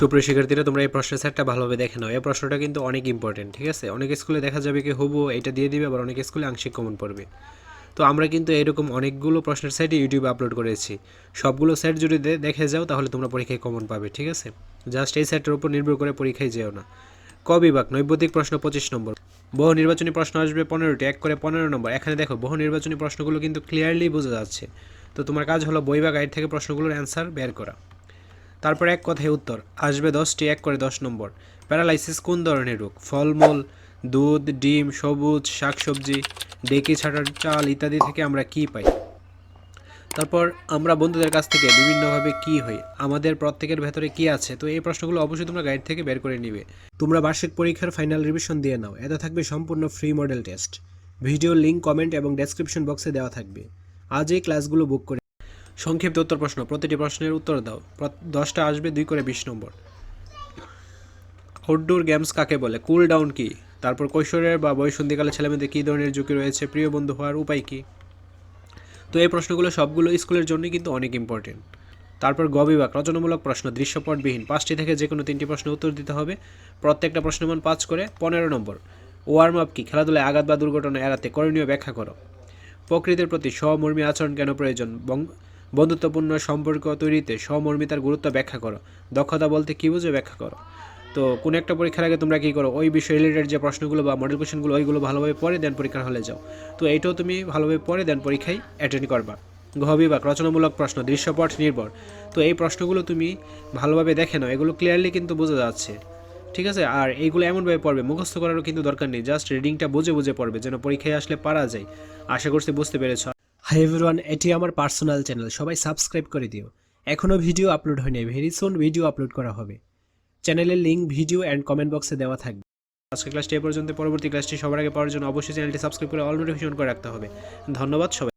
সুপ্রিয় শিক্ষার্থীরা, তোমরা এই প্রশ্নের সেটটা ভালোভাবে দেখে নাও। এই প্রশ্নটা কিন্তু অনেক ইম্পর্টেন্ট ঠিক আছে? অনেক স্কুলে দেখা যাবে কি হবু এটা দিয়ে দিবে, আবার অনেক স্কুলে আংশিক কমন পড়বে। তো আমরা কিন্তু এরকম অনেকগুলো প্রশ্নের সেট ইউটিউবে আপলোড করেছি। সবগুলো সেট যদি দেখে যাও, তাহলে তোমরা পরীক্ষায় কমন পাবে, ঠিক আছে? জাস্ট এই সেটের উপর নির্ভর করে পরীক্ষায় যেও না। ক বিভাগ? নৈবতিক প্রশ্ন পঁচিশ নম্বর। বহু নির্বাচনী প্রশ্ন আসবে পনেরোটি, এক করে পনেরো নম্বর। এখানে দেখো, বহু নির্বাচনী প্রশ্নগুলো কিন্তু ক্লিয়ারলি বোঝা যাচ্ছে। তো তোমার কাজ হলো বই বা গাইড থেকে প্রশ্নগুলোর অ্যান্সার বের করা। তারপর এক কথায় উত্তর, আসবে দশটি, এক করে দশ নম্বর। প্যারালাইসিস কোন ধরনের রোগ? ফলমূল, দুধ, ডিম, সবুজ, শাকসবজি, ডেকি ছাটার চাল ইত্যাদি থেকে আমরা কি পাই? তারপর আমরা বন্ধুদের কাছ থেকে বিভিন্নভাবে কি হই? আমাদের প্রত্যেকের ভেতরে কি আছে? তো এই প্রশ্নগুলো অবশ্যই তোমরা গাইড থেকে বের করে নিবে। তোমরা বার্ষিক পরীক্ষার ফাইনাল রিভিশন দিয়ে নাও। এতে থাকবে সম্পূর্ণ free model test video link comment এবং ডেসক্রিপশন বক্সে দেওয়া থাকবে। আজ এই ক্লাসগুলো বুক করে সংক্ষিপ্ত উত্তর প্রশ্ন। প্রতিটি প্রশ্নের উত্তর দাও। দশটা আসবে, দুই করে বিশ নম্বর। আউটডোর গেমস কাকে বলে? কুল ডাউন কি? তারপর কৈশোরের বা বয়সন্ধিকালে ছেলেমেয়েদের কী ধরনের ঝুঁকি রয়েছে? প্রিয় বন্ধু হওয়ার উপায় কী? তো এই প্রশ্নগুলো সবগুলো স্কুলের জন্যই কিন্তু অনেক ইম্পর্টেন্ট তারপর গবিবাক রচনামূলক প্রশ্ন, দৃশ্যপটবিহীন। পাঁচটি থেকে যে কোনো তিনটি প্রশ্নের উত্তর দিতে হবে। প্রত্যেকটা প্রশ্নের মান পাঁচ করে। পনেরো নম্বর ওয়ার্ম আপ কি? খেলাধুলায় আঘাত বা দুর্ঘটনা এড়াতে করণীয় ব্যাখ্যা করো। প্রকৃতির প্রতি স্বমর্মী আচরণ কেন প্রয়োজন? বন্ধুত্বপূর্ণ সম্পর্ক তৈরিতে স্বমর্মিতার গুরুত্ব ব্যাখ্যা করো। দক্ষতা বলতে কী বুঝে ব্যাখ্যা করো? তো কোনো একটা পরীক্ষার আগে তোমরা কী করো? ওই বিষয় রিলেটেড যে প্রশ্নগুলো বা মডেল কোশ্চেনগুলো ওইগুলো ভালোভাবে পড়ে দেন পরীক্ষার হলে যাও। তো এইটাও তুমি ভালোভাবে পড়ে দেন পরীক্ষায় অ্যাটেন্ড করবা। ঘ বিভাগ রচনামূলক প্রশ্ন, দৃশ্যপট নির্ভর। তো এই প্রশ্নগুলো তুমি ভালোভাবে দেখে নাও। এগুলো ক্লিয়ারলি কিন্তু বোঝা যাচ্ছে। ঠিক আছে? আর এইগুলো এমনভাবে পড়বে, মুখস্থ করারও কিন্তু দরকার নেই। জাস্ট রিডিংটা বুঝে বুঝে পড়বে, যেন পরীক্ষায় আসলে পারা যায়। আশা করছি বুঝতে পেরেছ। হাই এভরিওয়ান এটি আমার পার্সোনাল চ্যানেল সবাই সাবস্ক্রাইব করে দিও। এখনও ভিডিও আপলোড হয়নি ভেরি সুন ভিডিও আপলোড করা হবে। চ্যানেলের লিঙ্ক ভিডিও অ্যান্ড কমেন্ট বক্সে দেওয়া থাকবে। আজকের ক্লাসটি এ পর্যন্ত, পরবর্তী ক্লাসটি সবার আগে পাওয়ার জন্য অবশ্যই চ্যানেলটি সাবস্ক্রাইব করে অল নোটিফিকেশন করে রাখতে হবে। ধন্যবাদ সবাই।